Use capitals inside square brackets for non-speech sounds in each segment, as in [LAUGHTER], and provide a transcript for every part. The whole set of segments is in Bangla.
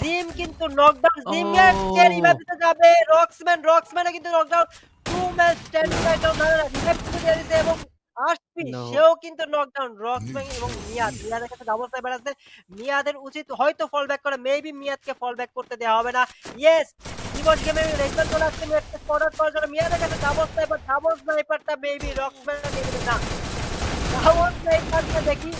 জিম কিন্তু নকডাউন জিমের. কে যাবে? রক্সম্যান রক্সম্যানও কিন্তু knockdown two match stand fight down revive দিতে দিয়ে দিছে এবং No. সেও কিন্তু নকডাউন রক্সম্যান এবং মিয়াদ মিয়াদের কাছে ডাবল সাইবার আছে। মিয়াদের উচিত হয়তো ফল ব্যাক করে মেবি মিয়াদকে ফল ব্যাক করতে দেওয়া হবে না। ইয়েস জীবন গেমে রেজাল্ট চলে আসছে মেটকে স্পটার করার জন্য মিয়াদের কাছে ডাবল স্নাইপার ডাবল স্নাইপারটা মেবি রক্সম্যান নিয়ে নেবে না। ডাবল স্নাইপারটা দেখি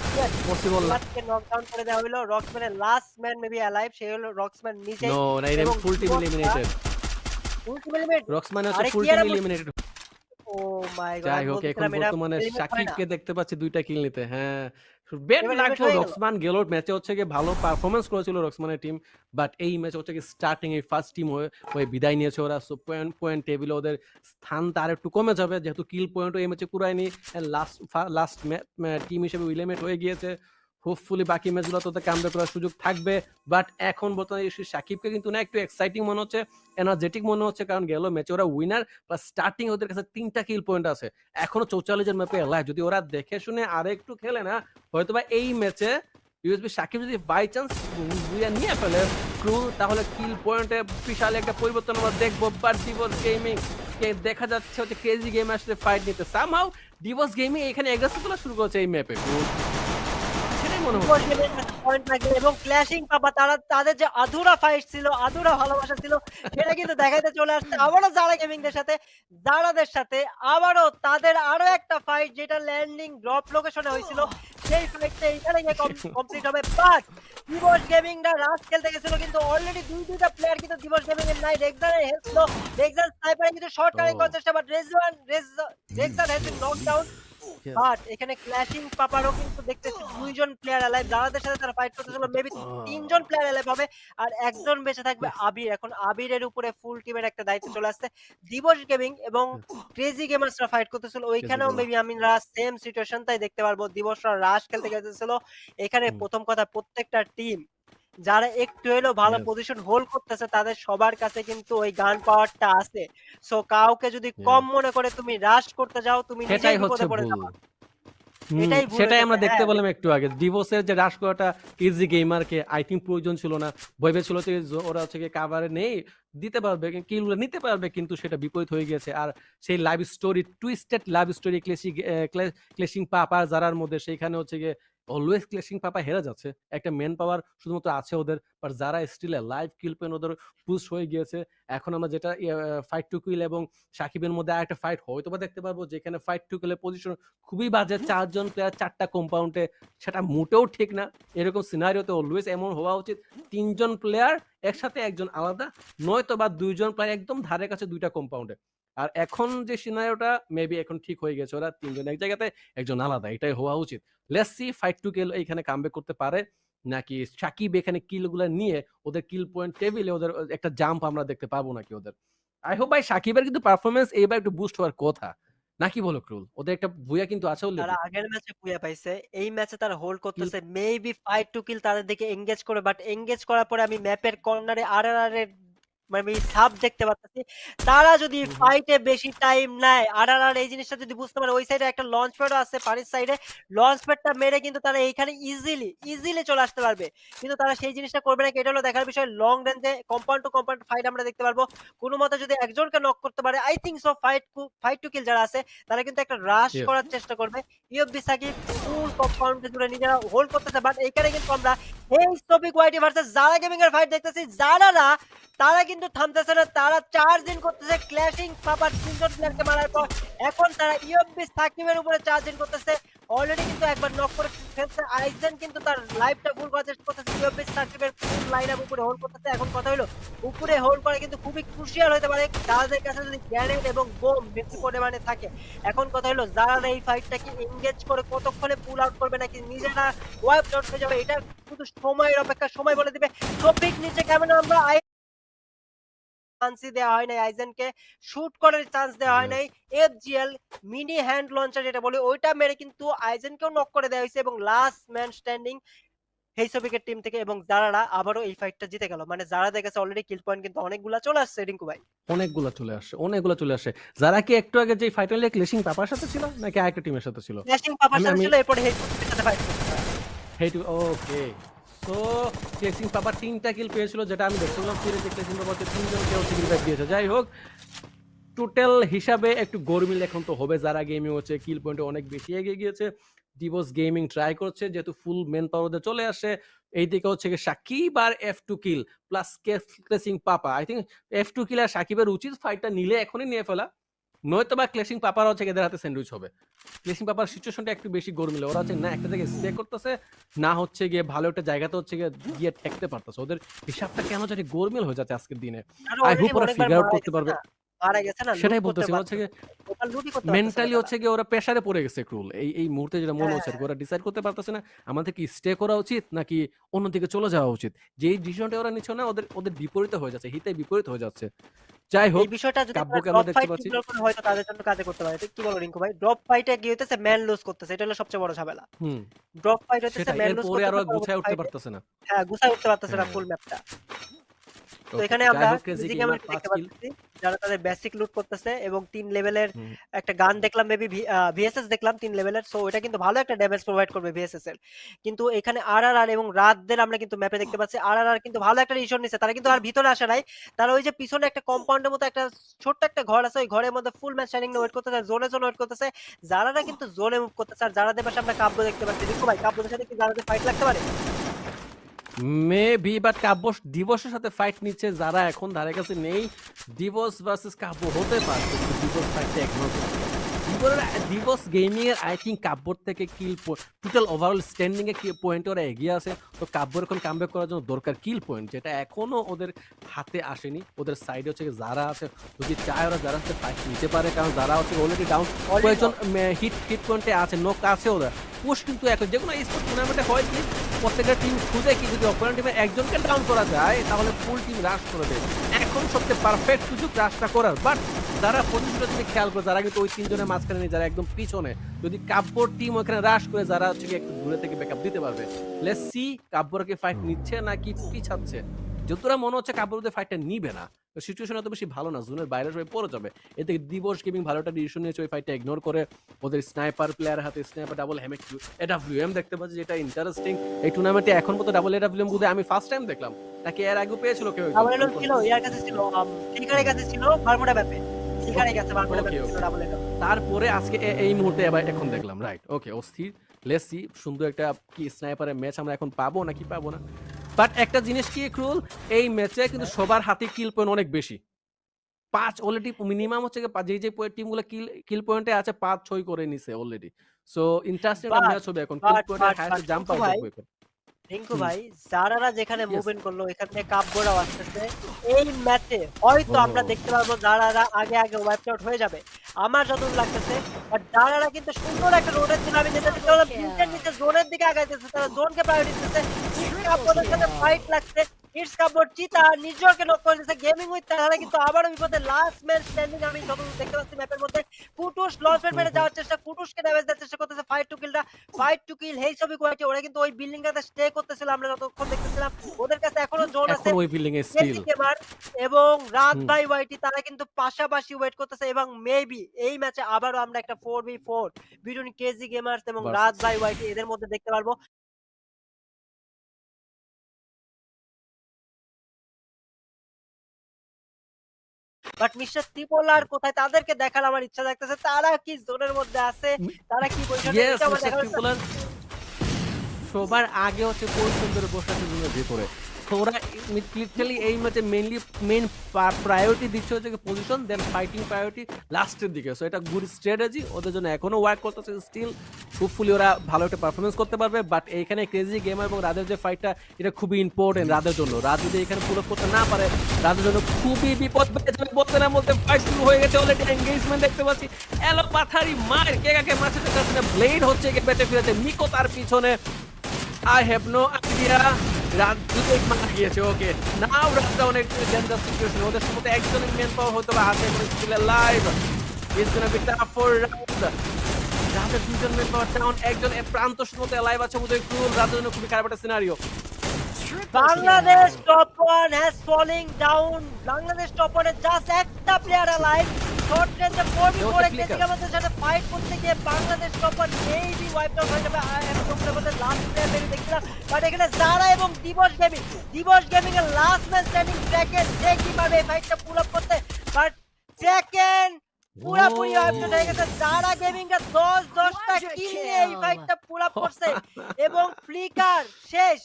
পসিবল না আজকে নকডাউন করে দেওয়া হলো রক্সম্যানের লাস্ট ম্যান মেবি অ্যালাইভ সে হলো রক্সম্যান নিজে নো না এটা এবং ফুল টিম এলিমিনেটেড রক্সম্যান হচ্ছে full team eliminated oh my God যাই হোক এখন বর্তমানে সাকিবকে দেখতে পাচ্ছি দুইটা কিল নিতে। হ্যাঁ। হয়ে গেল। রক্সমান গেলোর ম্যাচে হচ্ছে গিয়ে ভালো পারফরমেন্স করেছিল রক্সমানের টিম বাট এই ম্যাচে হচ্ছে গিয়ে স্টার্টিং এই ফার্স্ট টিম হয়ে হয়ে বিদায় নিয়েছে ওরা। সো পয়েন্ট পয়েন্ট টেবিলে ওদের স্থান তার একটু কমে যাবে যেহেতু কিল পয়েন্টও এই ম্যাচে কুড়ায়নি। লাস্ট লাস্ট টিম হিসেবে উইলেমেট হয়ে গিয়েছে। হোপফুলি বাকি ম্যাচগুলো তো কামব্যাক করার সুযোগ থাকবে। বাট এখন বর্তমানে সাকিবকে কিন্তু না একটু এক্সাইটিং মনে হচ্ছে এনার্জেটিক মনে হচ্ছে, কারণ গেল ম্যাচে ওরা উইনার বা স্টার্টিং ওদের কাছে তিনটা কিল পয়েন্ট আছে। এখনও চৌচল্লিশের ম্যাপে এলায় যদি ওরা দেখে শুনে আর একটু খেলে না হয়তো বা এই ম্যাচে ইউএসবি সাকিব যদি বাই চান্স নিয়ে ফেলে ক্রু তাহলে কিল পয়েন্টে বিশাল একটা পরিবর্তন আমরা দেখব। বাট ডিভোর্স গেমিং দেখা যাচ্ছে হচ্ছে কেজি গেম আসলে ফাইট নিতে। সামহাউ ডিভোর্স গেমিং এখানে এগ্রেসিভ তোলা শুরু করেছে এই ম্যাপে মনে হচ্ছে? এবং ক্ল্যাশিং পাপা তারা তাদের যে আধুরা ফাইট ছিল আধুরা ভালোবাসা ছিল সেটা কিন্তু দেখাইতে চলে আসছে। আবারও যারা গেমিংদের সাথে যারাদের সাথে আবারও তাদের আরও একটা ফাইট যেটা ল্যান্ডিং ড্রপ লোকেশনে হয়েছিল। সেই ফাইটটা এখানে গিয়ে কমপ্লিট হবে। বাট দিবস গেমিংরা রাশ খেলতে গেছিল কিন্তু অলরেডি দুই দুইটা প্লেয়ার কিন্তু দিবস গেমিং এর নাই রেক্সানের হেল্প ছিল। রেক্সান স্নাইপারে কিন্তু শর্ট কাটিং. করার চেষ্টা বাট রেজওয়ান রেক্সান হ্যাজ বিন নকডাউন. বাট এখানে ক্ল্যাশিং পাপারও কিন্তু দেখতেছি দুইজন প্লেয়ার অ্যালাইভ যাদের সাথে তারা ফাইট করতেছিল মেবি তিনজন প্লেয়ার অ্যালাইভ হবে আর একজন বেঁচে থাকবে আবির। এখন আবিরের উপরে ফুল টিমের একটা দায়িত্ব চলে আসছে। দিবস গেমিং এবং ক্রেজি গেমার্সরা ফাইট করতেছিল ওইখানেও মেবি আমিনরা সেম সিচুয়েশন তাই দেখতে পারব। দিবসরা রাশ খেলতে গেছিল এখানে প্রথম কথা প্রত্যেকটা টিম যারা একটু হলেও ভালো পজিশন হোল্ড করতেছে তাদের সবার কাছে কিন্তু ওই গান পাওয়ারটা আছে। সো কাউকে যদি কম মনে করে তুমি রাশ করতে যাও তুমি নিজেই বিপদে পড়ে যাবে। সেটাই আমরা দেখতে হ্যাঁ। পেলাম একটু আগে। ডিভোর্সের যে হ্রাস করাটা ইজি গেমারকে আই থিঙ্ক প্রয়োজন ছিল না। ভেবে ছিল যে ওরা হচ্ছে কি কাভারে নেই দিতে পারবে কিলগুলো নিতে পারবে কিন্তু সেটা বিপরীত হয়ে গেছে। আর সেই live story twisted live story clashing clashing papa যারার মধ্যে সেইখানে হচ্ছে গিয়ে অলওয়েজ ক্লেসিং পাপা হেরে যাচ্ছে। একটা মেন পাওয়ার শুধুমাত্র আছে ওদের বাট যারা স্টিলে লাইভ কিল পেন ওদের পুশ হয়ে গিয়েছে। এখন আমরা যেটা ফাইট টু কিল এবং সাকিবের মধ্যে আরেকটা ফাইট হয়তো বা দেখতে পারব যেখানে ফাইট টু কিলের পজিশন খুবই বাজে। চারজন প্লেয়ার চারটা কম্পাউন্ডে সেটা মোটেও ঠিক না। এরকম সিনারিওতে অলওয়েজ এমন হওয়া উচিত তিনজন প্লেয়ার একসাথে একজন আলাদা নয়তো বা দুইজন প্লেয়ার একদম ধারে কাছে দুইটা কম্পাউন্ডে আর এখন যে সিনারিওটা মেবি এখন ঠিক হয়ে গেছে। ওরা তিনজন এক জায়গাতে একজন আলাদা এটাই হওয়া উচিত। Let's see fight to kill এখানে কামব্যাক করতে পারে নাকি সাকিব এখানে কিলগুলো নিয়ে ওদের কিল পয়েন্ট টেবিলে ওদের একটা জাম্প আমরা দেখতে পাবো নাকি ওদের? আই হোপ ভাই সাকিবের কিন্তু পারফরমেন্স এইবার একটু বুস্ট হওয়ার কথা। নাকি বলো ক্রুল? ওদের একটা ভুয়া কিন্তু আছে তারা আগের ম্যাচে পুয়া পাইছে এই ম্যাচে তারা হোল্ড করতেছে। মেবি ফাইট টু কিল তাদের দিকে এঙ্গেজ করে বাট এঙ্গেজ করার পরে আমি ম্যাপের কর্নারে আর আর এর মানে সাব দেখতে পাচ্ছি তারা যদি। ফাইটে বেশি টাইম নেয় আর আর আর এই জিনিসটা যদি বুঝতে পারে ওই সাইডে একটা লঞ্চ প্যাডও আছে পানির সাইডে লঞ্চ প্যাডটা মেরে কিন্তু তারা এইখানে ইজিলি ইজিলি চলে আসতে পারবে। কিন্তু তারা সেই জিনিসটা করবে না এটা হলো দেখার বিষয় লং রেঞ্জে কম্পাউন্ড টু কম্পাউন্ড ফাইট আমরা দেখতে পারব। কোনো মতে যদি একজনকে নক করতে পারে I think so fight fight to kill যারা আছে তারা কিন্তু একটা রাশ করার চেষ্টা করবে। ইউএফবি সাকিব ফুল কম্পাউন্ডে জুড়ে নিজেরা হোল্ড করতেছে বাট এইখানে কিন্তু আমরা এই টপিক ওয়াইটি ভার্সেস জারা গেমিং এর ফাইট দেখতেছি। যারা তারা কিন্তু থামতেছে না, তারা চার দিন করতেছে ক্ল্যাশিং পাপার তিনজন প্লেয়ারকে মারার পর। এখন তারা ইউএফবি সাকিবের উপরে চার দিন করতেছে। অলরেডি কিন্তু একবার নক করে ফেলছে। আইজেন কিন্তু তার লাইফটা ফুল করার করতেছে। ইউএফবি সাকিবের ফুল লাইন আপ উপরে হোল্ড করতেছে। এখন কথা হলো, উপরে হোল্ড করা কিন্তু খুবই ক্রুশিয়াল হতে পারে। তাদের কাছে যদি গ্যারেন্ট এবং বোম বেশি পরিমাণে থাকে, এখন কথা হলো, যারা এই ফাইটটাকে এনগেজ করে কতক্ষণে পুল আউট করবে নাকি নিজেরা ওয়াইপ আউট হয়ে যাবে, এটা শুধু সময়ের অপেক্ষা, সময় বলে দিবে। টপিক নিচে কেমন আমরা আই চান্সই দেওয়া হয় নাই আইজেনকে শুট করার চান্স দেওয়া হয় নাই এফজিএল মিনি হ্যান্ড লঞ্চার যেটা বলে ওইটা মেরে কিন্তু আইজেনকেও নক করে দেওয়া হয়েছে এবং লাস্ট ম্যান স্ট্যান্ডিং টিম থেকে এবং যারারা আবারও এই ফাইটটা জিতে গেল। মানে অলরেডি কিল পয়েন্ট কিন্তু অনেকগুলা চলে আসছে রিঙ্কু ভাই। অনেকগুলো চলে আসে অনেকগুলো চলে আসে যারা কি একটু আগে যে পাপার সাথে ছিল নাকি আরেকটা টিমের সাথে ছিল? ন্যাশিং পাপার সাথে ছিল এরপরে সাথে ফাইট করছে। ওকে তো ক্লেসিং পাপা তিনটা কিল পেয়েছিল, যেটা আমি দেখছিলাম দিয়েছে। যাই হোক টোটাল হিসাবে একটু গরমিল এখন তো হবে, যারা গেমিং হচ্ছে কিল পয়েন্টে অনেক বেশি এগিয়ে গিয়েছে। ডিভোর্স গেমিং ট্রাই করছে, যেহেতু ফুল মেন পাওয়ার চলে আসে। এইদিকে হচ্ছে কি সাকিব আর F two kill plus clashing papa. I think F two kill আর সাকিবের উচিত ফাইটটা নিলে এখনই নিয়ে ফেলা। নয়তো বা ক্লেসিং পাপার হচ্ছে এদের হাতে স্যান্ডউইচ হবে। ক্লেসিং পাপার সিচুয়েশনটা একটু বেশি গরমিল। ওরা হচ্ছে না একটা জায়গায় স্টে করতেছে না হচ্ছে গিয়ে ভালো একটা জায়গাতে হচ্ছে গিয়ে গিয়ে ঠেকতে পারতেছে। ওদের হিসাবটা কেন জানি গরমিল হয়ে যাচ্ছে আজকের দিনে। already hope ওরা out মারা করতে পারবে। মারা গেছে না সেটাই বলতেছি হচ্ছে মেন্টালি হচ্ছে গিয়ে ওরা প্রেসারে পড়ে গেছে ক্রুল এই এই মুহূর্তে যেটা মনে হচ্ছে হ্যাঁ। ওরা ডিসাইড করতে পারতেছে না আমাদের কি স্টে করা উচিত নাকি অন্যদিকে চলে যাওয়া উচিত? যেই ডিসিশনটা ওরা নিচ্ছে না ওদের ওদের বিপরীত হয়ে যাচ্ছে হিতে বিপরীত হয়ে যাচ্ছে। যাই হোক এই বিষয়টা যদি কাব্যকে আমরা দেখতে পাচ্ছি। হয়তো তাদের জন্য কাজে করতে পারে। কি বলো রিঙ্কু ভাই? ড্রপ ফাইটে কি হইতেছে ম্যান লুজ করতেছে এটা হলো সবচেয়ে বড় ঝামেলা। হুম। ড্রপ ফাইট হইতেছে ম্যান লুজ করতেছে পরে আর গুছায় উঠতে পারতেছে না। হ্যাঁ গুছায় উঠতে পারতেছে না। ফুল ম্যাপটা তো এখানে আমরা crazy দেখতে পাচ্ছি যারা তাদের বেসিক লুট করতেছে এবং তিন লেভেলের একটা গান দেখলাম মেবি ভিএসএস দেখলাম তিন লেভেলের সো এটা কিন্তু ভালো একটা ড্যামেজ প্রোভাইড করবে ভিএসএস এর কিন্তু এখানে আরআরআর এবং রাতদের আমরা কিন্তু ম্যাপে দেখতে পাচ্ছি আরআরআর কিন্তু ভালো একটা ডিসিশন নিছে তারা কিন্তু আর ভিতরে আসে নাই। তারা ওই যে পিছনে একটা কম্পাউন্ডের মতো একটা ছোট্ট একটা ঘর আছে ওই ঘরের মধ্যে ফুল ম্যাচ শাইনিং ওয়েট করতেছে জোনে জোনে ওয়েট করতেছে। যারারা কিন্তু জোনে মুভ করতেছে আর যারাদের পাশে আমরা কাব্য দেখতে পাচ্ছি দেখো ভাই কাব্যদের সাথে কি যারাদের ফাইট লাগতে পারে? মেবি বাট কাব্য দিবসের সাথে ফাইট নিচ্ছে যারা এখন ধারে কাছে নেই। দিবস ভার্সেস কাব্য হতে পারে, কিন্তু দিবস ফাইটটা একমাত্র দিবস গেমিং এর আই থিঙ্ক কাব্যর থেকে কিল টোটাল ওভারঅল স্ট্যান্ডিং এ পয়েন্টে ওরা এগিয়ে আছে। তো কাব্যর এখন কামব্যাক করার জন্য দরকার কিল পয়েন্ট যেটা এখনও ওদের হাতে আসেনি। ওদের সাইডে হচ্ছে যারা আছে যদি চায় ওরা যারা ফাইট নিতে পারে কারণ যারা হচ্ছে অলরেডি ডাউন কয়েকজন হিট হিট পয়েন্টে আছে নোক আছে ওরা পুশ কিন্তু এখন যে কোনো স্পোর্ট টুর্নামেন্টে হয় কি প্রত্যেকটা টিম খুঁজে কি যদি অপোনেন্ট একজনকে ডাউন করা যায় তাহলে ফুল টিম রাশ করে দেয় এখন সবচেয়ে পারফেক্ট সুযোগ রাশটা করার। বাট যারা পজিশনটা যদি খেয়াল করে, যারা কিন্তু ওই তিনজনের মাঝখানে নেই, যারা একদম পিছনে, যদি কাব্যর টিম ওখানে রাশ করে, যারা হচ্ছে একটু দূরে থেকে ব্যাকআপ দিতে পারবে। লেস সি কাব্যরকে ফাইট নিচ্ছে নাকি পিছাচ্ছে? যতটা মনে হচ্ছে কাব্যর ফাইটটা নিবে না তো সিচুয়েশন অত বেশি ভালো না জোনের বাইরে সবাই পড়ে যাবে। এতে দিবস গেমিং ভালো একটা ডিসিশন নিয়েছে ওই ফাইটটা ইগনোর করে ওদের স্নাইপার প্লেয়ার হাতে স্নাইপার ডাবল হ্যামেক এডাব্লিউএম দেখতে পাচ্ছি যেটা ইন্টারেস্টিং এই টুর্নামেন্টে এখন পর্যন্ত ডাবল এডাব্লিউএম বুঝে আমি ফার্স্ট টাইম দেখলাম। তাকে এর আগে পেয়েছিল কেউ ডাবল ছিল ইয়ার কাছে ছিল ফ্লিকারের কাছে ছিল বারমুডা ম্যাপে ফ্লিকারের কাছে বারমুডা Okay, ছিল ডাবল এলও তারপরে আজকে এই মুহূর্তে এবার এখন দেখলাম রাইট ওকে অস্থির। লেসি সুন্দর একটা কি স্নাইপারের ম্যাচ আমরা এখন পাবো নাকি পাবো না? বাট একটা জিনিস কি ক্রুল এই ম্যাচে কিন্তু সবার হাতে কিল পয়েন্ট অনেক বেশি। পাঁচ অলরেডি মিনিমাম হচ্ছে পা- যেই যে টিমগুলো কিল কিল পয়েন্টে আছে পাঁচ ছয় করে নিছে অলরেডি সো ইন্টারেস্টিং ম্যাচ হবে এখন। কিল পয়েন্টের হাইয়েস্ট জাম্প কিন্তু ভাই, আউট রিঙ্কু। ভাই যারারা যেখানে. মুভমেন্ট করল এখানে কাব্যরাও আসতেছে এই ম্যাচে হয়তো আমরা দেখতে পারব যারারা আগে আগে ওয়াইপ আউট হয়ে যাবে। আমার যতদূর লাগতেছে বাট যারারা কিন্তু সুন্দর একটা রোডের দিকে আমি যেটা দেখতে পেলাম নিচের নিচে জোনের দিকে আগাইতেছে তারা জোনকে প্রায়োরিটি দিতেছে ইটস কাব্যদের সাথে ফাইট লাগছে। ইটস কাব্যর চিতা নিজরকে নক করে গেমিং উইথ তারা কিন্তু আবারও বিপদে লাস্ট ম্যান স্ট্যান্ডিং আমি যতদূর দেখতে পাচ্ছি ম্যাপের মধ্যে কুটুস লঞ্চ প্যাড মেরে যাওয়ার চেষ্টা কুটুসকে ড্যামেজ দেওয়ার চেষ্টা করতেছে ফাইট টু কিলটা ফাইট টু কিল হেই ছবি কোয়ালিটি ওরা কিন্তু ওই বিল্ডিংটাতে স্টে করতেছিল আমরা যতক্ষণ দেখতেছিলাম ওদের কাছে এখনও জোন আছে ওই বিল্ডিং এ স্টিল গেমার এবং রাত। ভাই ওয়াইটি তারা কিন্তু পাশাপাশি ওয়েট করতেছে এবং মেবি এই ম্যাচে আবারও আমরা একটা four B four between KG gamers এবং রাত ভাই ওয়াইটি এদের মধ্যে দেখতে পারব। বাট মিস্টার ত্রিপোলার কোথায় তাদেরকে দেখার আমার ইচ্ছা থাকতেছে তারা কি জোনের মধ্যে আছে? তারা কি ট্রিপুলার সবার আগে হচ্ছে কোন সুন্দর বসে ভিতরে। ওরা লিটারালি এই ম্যাচে মেইনলি মেইন প্রায়োরিটি দিচ্ছে হচ্ছে পজিশন দেন ফাইটিং প্রায়োরিটি লাস্টের দিকে। সো এটা গুড স্ট্র্যাটেজি ওদের জন্য এখনও ওয়ার্ক করতেছে স্টিল হোপফুলি ওরা ভালো একটা পারফরমেন্স করতে পারবে বাট এইখানে ক্রেজি গেম এবং রাদের যে ফাইটটা এটা খুবই ইম্পর্টেন্ট রাদের জন্য। রাত যদি এখানে পুরো করতে না পারে রাদের জন্য খুবই বিপদ বলতে না বলতে ফাইট শুরু হয়ে গেছে অলরেডি এঙ্গেজমেন্ট দেখতে পাচ্ছি। এলো পাথারি মার, কে কাকে মারছে কাছে ব্লেড হচ্ছে কে বেঁচে ফিরেছে। মিকো তার পিছনে। আই হ্যাভ নো আইডিয়া রাত দুটোই মারা গিয়েছে ওকে নাও রাতটা অনেক ডেঞ্জার সিচুয়েশন ওদের সম্মত একজনের মেন পাওয়ার হয়তো বা হাতে still live is gonna be tough for রাত রাতের দুজন মেন পাওয়ার ডাউন একজন এ প্রান্ত সম্মত লাইভ আছে বোধহয় ক্রুল রাতের জন্য খুবই খারাপ একটা scenario Bangladesh top one has falling down Bangladesh top ওয়ানে জাস্ট একটা প্লেয়ার লাইভ শর্ট রেঞ্জে। আমাদের সাথে ফাইট করতে গিয়ে Bangladesh top one maybe wipe out হয়ে যাবে। লাস্ট প্লেয়ার দেখছিলাম। বাট এখানে জারা এবং দিবস গেমিং দিবস গেমিং এর লাস্ট ম্যাচ স্ট্যান্ডিং ব্র্যাকেট যে কি এই ফাইটটা পুল আপ করতে। বাট সেকেন্ড পুরাপুরি Oh. হয়ে গেছে। জারা গেমিং এর 10 10টা কিল নিয়ে এই ফাইটটা পুল আপ করছে। [LAUGHS] এবং ফ্লিকার শেষ।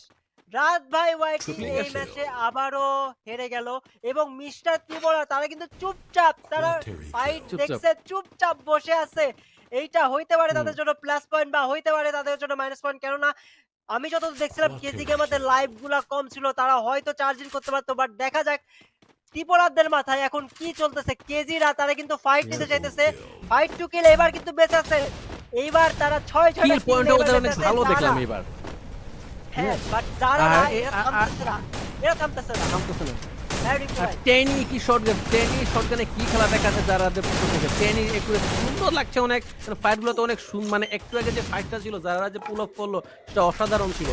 রাত ভাই ওয়াইটি এই ম্যাচে আবারও হেরে গেল এবং মিস্টার ত্রিপুরা তারা কিন্তু চুপচাপ তারা ফাইট দেখছে চুপচাপ। বসে আছে। এইটা হইতে পারে তাদের জন্য প্লাস পয়েন্ট বা হইতে পারে তাদের জন্য মাইনাস পয়েন্ট কেননা আমি যত দেখছিলাম কেজি গেমাদের লাইভগুলা কম ছিল তারা হয়তো চার্জিং করতে পারতো বাট দেখা যাক ত্রিপুরাদের মাথায় এখন কি চলতেছে। কেজিরা তারা কিন্তু ফাইট নিতে চাইতেছে। ফাইট টু কিল এবার কিন্তু বেঁচে আছে। এইবার তারা ছয় ছয় পয়েন্টে ভালো দেখলাম এবার হ্যাঁ বাট যারা আর না, এ- এরা আ- আ- থামতেছে না। এরা থামতেছে না। থামতেছে না। Very আর good. টেনি কি শটগান টেনি শটগানে কি খেলা দেখাচ্ছে যারা পক্ষ থেকে? টেনি একটু সুন্দর লাগছে অনেক। ফাইট তো অনেক মানে একটু আগে যে ফাইটটা ছিল যারা যে পুল অফ করল সেটা অসাধারণ ছিল।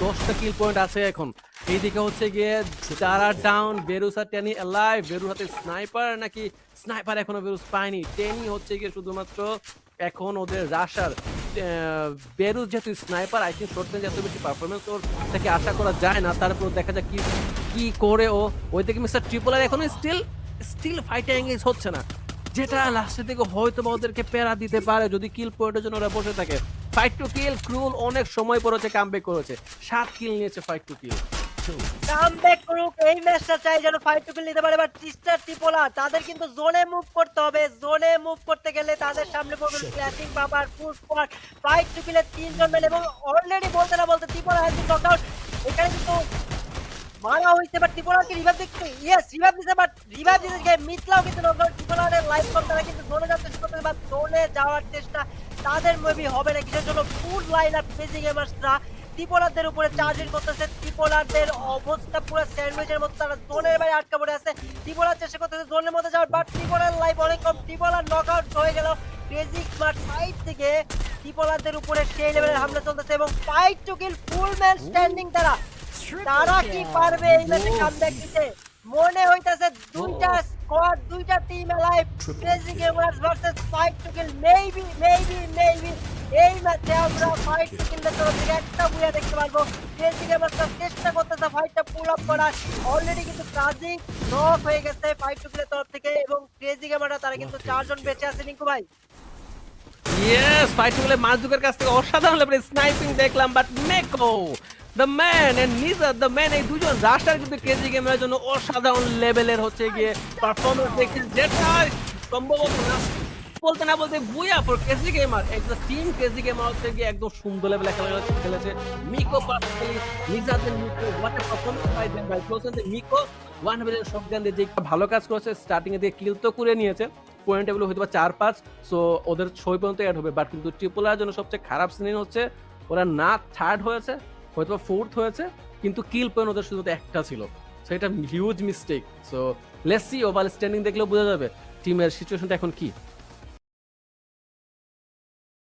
দশটা কিল পয়েন্ট আছে এখন। এইদিকে হচ্ছে গিয়ে যারা ডাউন বেরুসা টেনি লাইভ বেরুর হাতে স্নাইপার নাকি স্নাইপার এখনও বেরুস পায়নি। টেনি হচ্ছে গিয়ে শুধুমাত্র এখন ওদের রাশার বেরুস যেহেতু স্নাইপার আই থিঙ্ক শর্ট এত বেশি পারফরমেন্স ওর থেকে আশা করা যায় না। তারপর দেখা যাক কি কি করে ও। ওই থেকে মিস্টার ট্রিপল আর এখনও স্টিল স্টিল ফাইটে এঙ্গেজ হচ্ছে না। যেটা লাস্টের দিকে হয়তো বা ওদেরকে প্যারা দিতে পারে, যদি কিল পয়েন্টের জন্য ওরা বসে থাকে। ফাইট টু কিল ক্রুল অনেক সময় পড়েছে কামব্যাক করেছে। সাত কিল নিয়েছে ফাইট টু কিল কামব্যাক করুক এই ম্যাচটা চাই যেন ফাইট টু নিতে পারে। বাট টিস্টার ত্রিপোলা তাদের কিন্তু জোনে মুভ করতে হবে। জোনে মুভ করতে গেলে তাদের সামনে পড়বে ক্ল্যাশিং বাবার পর ফাইট টু কিলের তিনজন মেন এবং অলরেডি বলতে না বলতে ত্রিপোলা হ্যাজ বিন নকআউট এখানে কিন্তু মারা হইছে বাট ত্রিপোলাকে রিভাইভ দিচ্ছে। ইয়েস রিভাইভ দিছে বাট রিভাইভ দিতে গিয়ে মিথলাও কিন্তু নকআউট ত্রিপোলার লাইফ কম তারা কিন্তু জোনে যাওয়ার চেষ্টা করতে বাট জোনে যাওয়ার চেষ্টা তাদের মেবি হবে না। কিসের জন্য? ফুল লাইন আপ বেজিং গেমার্সরা ত্রিপোলারদের উপরে চার্জিং করতেছে। ত্রিপোলারদের অবস্থা পুরো স্যান্ডউইচের মতো তারা জোনের বাইরে আটকা পড়ে আছে। ত্রিপোলার চেষ্টা করতেছে জোনের মধ্যে যাওয়ার বাট ত্রিপোলার লাইফ অনেক কম ত্রিপোলার নকআউট হয়ে গেল। ক্রেজি স্মার্ট সাইড থেকে ত্রিপোলারদের উপরে সেই লেভেলের হামলা চলতেছে এবং fight to kill full man standing তারা। তারা কি পারবে এই ম্যাচে কামব্যাক দিতে? মনে হইতাছে দুইটা স্কোয়াড দুইটা team live crazy gamers versus fight to kill maybe maybe maybe এই ম্যাচে আমরা ফাইট কিল তরফ থেকে একটা বুয়া দেখতে পারব। ক্রেজি গেমার্সরা চেষ্টা করতেছে ফাইটটা পুল আপ করার। অলরেডি কিন্তু কাজিং নক হয়ে গেছে ফাইট টু কিলের তরফ থেকে এবং ক্রেজি গেমাররা তারা কিন্তু চারজন বেঁচে আছে নিকু ভাই। ইয়েস ফাইটগুলো মাজুকের কাছ থেকে অসাধারণ লেভেলের স্নাইপিং দেখলাম but Meko the man and Nizar the man এই দুজন রাস্টার কিন্তু কেজি গেমের জন্য অসাধারণ লেভেলের হচ্ছে গিয়ে পারফরমেন্স দেখছি। যেটা সম্ভবত না। বলতে না বলতে বুয়া KG gamer team KG gamer হচ্ছে গিয়ে একদম সুন্দর লেভেলে খেলা খেলেছে। Miko নিজাদের Miko performance by them by Miko one hundred shotgun দিয়ে যে ভালো কাজ করেছে। স্টার্টিং এ দিয়ে কিল তো করে নিয়েছে। পয়েন্ট এগুলো হয়তো বা চার পাঁচ। সো ওদের ছয় পর্যন্ত অ্যাড হবে। বাট কিন্তু ট্রিপলার জন্য সবচেয়ে খারাপ সিন হচ্ছে, ওরা না থার্ড হয়েছে, হয়তো বা ফোর্থ হয়েছে, কিন্তু কিল পয়েন্ট ওদের শুধু একটা ছিল। সো এটা হিউজ মিস্টেক সো লেসি ওভার স্ট্যান্ডিং দেখলেও বোঝা যাবে। টিমের সিচুয়েশনটা এখন কি?